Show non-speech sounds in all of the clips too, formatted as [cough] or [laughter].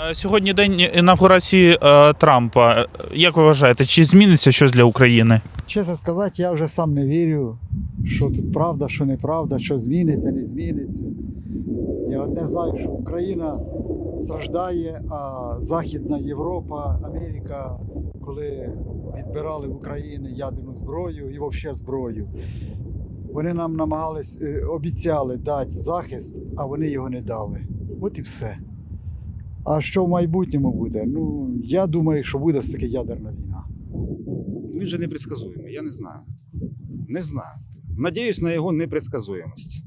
Е, Сьогодні день інавгурації е, Трампа. Е, Як ви вважаєте, чи зміниться щось для України? Чесно сказати, я вже сам не вірю, що тут правда, що неправда, що зміниться, не зміниться. Я одне знаю, що Україна страждає, а Західна Європа, Америка, коли відбирали в Україні ядерну зброю і взагалі зброю, вони нам намагались, обіцяли дати захист, а вони його не дали. От і все. А що в майбутньому буде? Ну, я думаю, що буде все-таки ядерна війна. Він же непредсказуємий, я не знаю. Не знаю. Надіюсь на його непредсказуємость.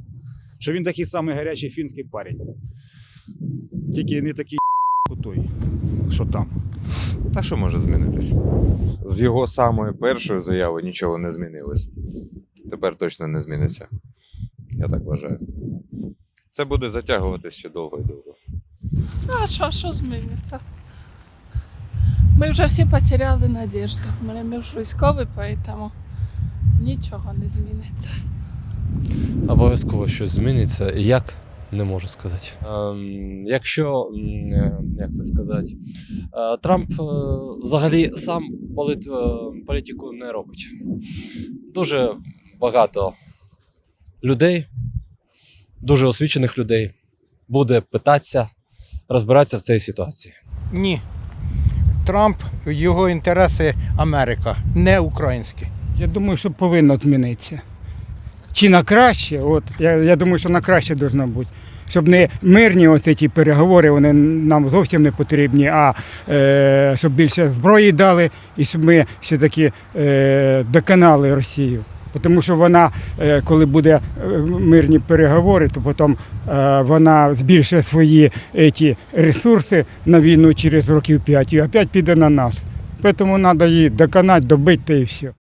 Що він такий самий гарячий фінський парень. Тільки не такий [laughs] той, що там. Та що може змінитись? З його самої першої заяви нічого не змінилось. Тепер точно не зміниться. Я так вважаю. Це буде затягуватись ще довго і довго. А що, що зміниться? Ми вже всі потеряли надіжду. Ми, ми ж військові, поэтому нічого не зміниться. Обов'язково щось зміниться. І Як? Не можу сказати. Ем, якщо, е, як це сказати, е, Трамп е, взагалі сам полит, е, політику не робить. Дуже багато людей, дуже освічених людей буде питатися, розбиратися в цій ситуації. Ні. Трамп, його інтереси Америка, не українські. Я думаю, що повинно змінитися. Чи на краще, от я, я думаю, що на краще повинно бути. Щоб не мирні оці ті переговори, вони нам зовсім не потрібні, а е, щоб більше зброї дали і щоб ми все-таки е, доконали Росію. Тому що вона, е, коли буде е, мирні переговори, то потім е, вона збільшує свої ці ресурси на війну через років 5 і опять піде на нас. Тому треба її доконати, добити і все.